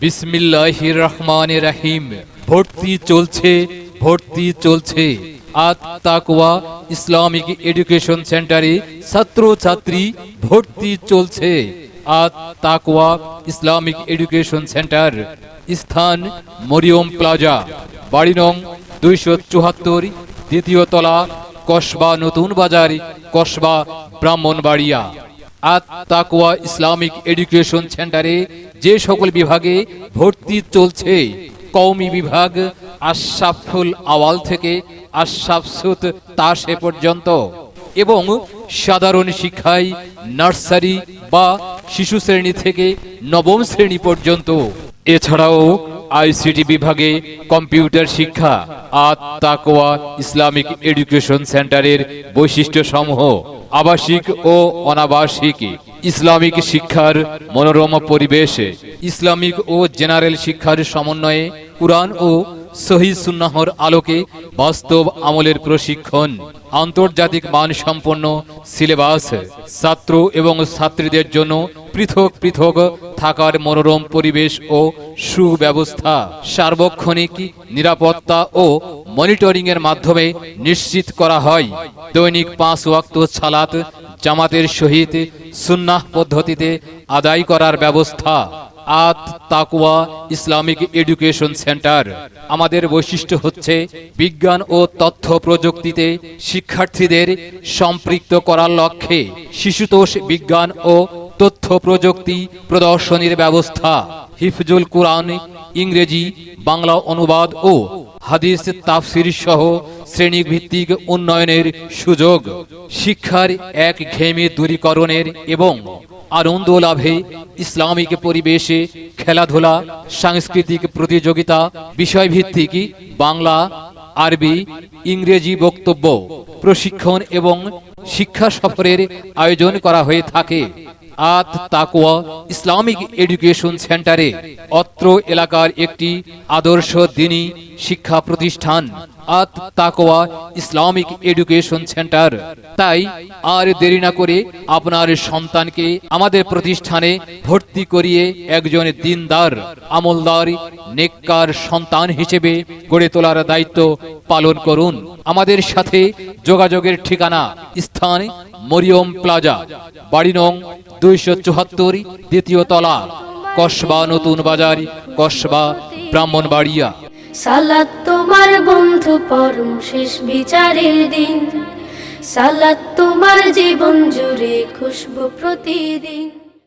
বিসমিল্লাহির রহমান রাহিম ভর্তি চলছে ভর্তি চলছে। আত তাকওয়া ইসলামিক এডুকেশন সেন্টারে ছাত্র ছাত্রী ভর্তি চলছে। আত তাকওয়া ইসলামিক এডুকেশন সেন্টার, স্থান মরিয়ম প্লাজা, বাড়ি নং দুইশো চুয়াত্তর, দ্বিতীয় তলা কসবা নতুন বাজার, কসবা ব্রাহ্মণবাড়িয়া। আত ইসলামিক এডুকেশন সেন্টারে যে সকল বিভাগে ভর্তি চলছে, কওমি বিভাগ আশরাফুল আওয়াল থেকে আশরাফসুত তাসে পর্যন্ত এবং সাধারণ শিক্ষায় নার্সারি বা শিশু শ্রেণি থেকে নবম শ্রেণি পর্যন্ত। এছাড়াও আইসিটি বিভাগে কম্পিউটার শিক্ষা আত তাকওয়া ইসলামিক এডুকেশন সেন্টারের বৈশিষ্ট্য সমূহ আবাসিক ও অনাবাসিক, ইসলামিক শিক্ষার মনোরম পরিবেশ, ইসলামিক ও জেনারেল শিক্ষার সমন্বয়ে কুরআন ও সহি সুন্নাহর আলোকে বাস্তব আমলের প্রশিক্ষণ, আন্তর্জাতিক মানসম্পন্ন সিলেবাস ছাত্র এবং ছাত্রীদের জন্য পৃথক পৃথক থাকার মনোরম পরিবেশ ও সুব্যবস্থা। সার্বক্ষণিক নিরাপত্তা ও মনিটরিং এর মাধ্যমে নিশ্চিত করা হয়। দৈনিক পাঁচ ওয়াক্ত ছালাত জামাতের সহিত সুন্নাহ পদ্ধতিতে আদায় করার ব্যবস্থা। আত তাকুয়া ইসলামিক এডুকেশন সেন্টার। আমাদের বৈশিষ্ট্য হচ্ছে বিজ্ঞান ও তথ্য প্রযুক্তিতে শিক্ষার্থীদের সম্পৃক্ত করার লক্ষ্যে শিশুতোষ বিজ্ঞান ও তথ্য প্রযুক্তি প্রদর্শনীর ব্যবস্থা, হিফজুল কোরআন, ইংরেজি, বাংলা অনুবাদ ও হাদিস তাফসির সহ শ্রেণীভিত্তিক উন্নয়নের সুযোগ, শিক্ষার এক ঘেমে দূরীকরণের এবং আনন্দ লাভে ইসলামিক পরিবেশে খেলাধুলা, সাংস্কৃতিক প্রতিযোগিতা, বিষয়ভিত্তিক বাংলা, আরবি, ইংরেজি বক্তব্য, প্রশিক্ষণ এবং শিক্ষা সফরের আয়োজন করা হয়ে থাকে। আত তাকুয়া ইসলামিক এডুকেশন সেন্টারে অত্র এলাকার একটি আদর্শ দিনী শিক্ষা প্রতিষ্ঠান আত তাকোয়া ইসলামিক এডুকেশন সেন্টার। তাই আর দেরি না করে আপনার সন্তানকে আমাদের প্রতিষ্ঠানে ভর্তি করিয়ে একজন দিনদার, আমলদার, নেককার সন্তান হিসেবে গড়ে তোলার দায়িত্ব পালন করুন। আমাদের সাথে যোগাযোগের ঠিকানা, স্থান মরিয়ম প্লাজা, বাড়ি নং দুইশো চুহাত্তর দ্বিতীয় তলা, কসবা নতুন বাজার, কসবা ব্রাহ্মণবাড়িয়া। সালাদ তোমার বন্ধু পরম শেষ বিচারের দিন। সালাদ তোমার জীবন জুড়ে খুশবু প্রতিদিন।